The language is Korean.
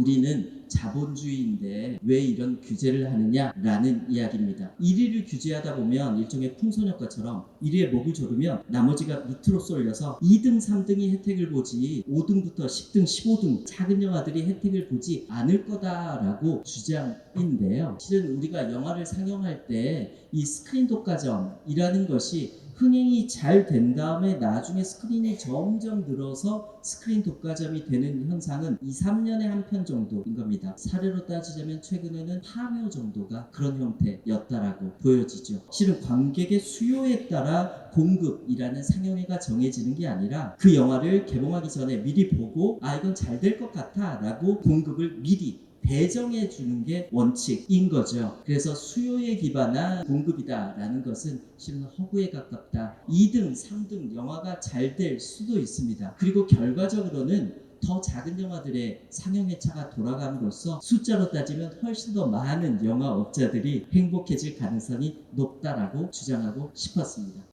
우리는 자본주의인데 왜 이런 규제를 하느냐라는 이야기입니다. 1위를 규제하다 보면 일종의 풍선효과처럼 1위에 목을 조르면 나머지가 밑으로 쏠려서 2등, 3등이 혜택을 보지 5등부터 10등, 15등 작은 영화들이 혜택을 보지 않을 거다라고 주장인데요. 실은 우리가 영화를 상영할 때 이 스크린 독과점이라는 것이 흥행이 잘 된 다음에 나중에 스크린이 점점 늘어서 스크린 독과점이 되는 현상은 2, 3년에 한 편 정도인 겁니다. 사례로 따지자면 최근에는 파묘 정도가 그런 형태였다라고 보여지죠. 실은 관객의 수요에 따라 공급이라는 상영회가 정해지는 게 아니라 그 영화를 개봉하기 전에 미리 보고 아 이건 잘 될 것 같아 라고 공급을 미리 배정해 주는 게 원칙인 거죠. 그래서 수요에 기반한 공급이다라는 것은 실은 허구에 가깝다. 2등, 3등 영화가 잘 될 수도 있습니다. 그리고 결과적으로는 더 작은 영화들의 상영 회차가 돌아감으로써 숫자로 따지면 훨씬 더 많은 영화업자들이 행복해질 가능성이 높다라고 주장하고 싶었습니다.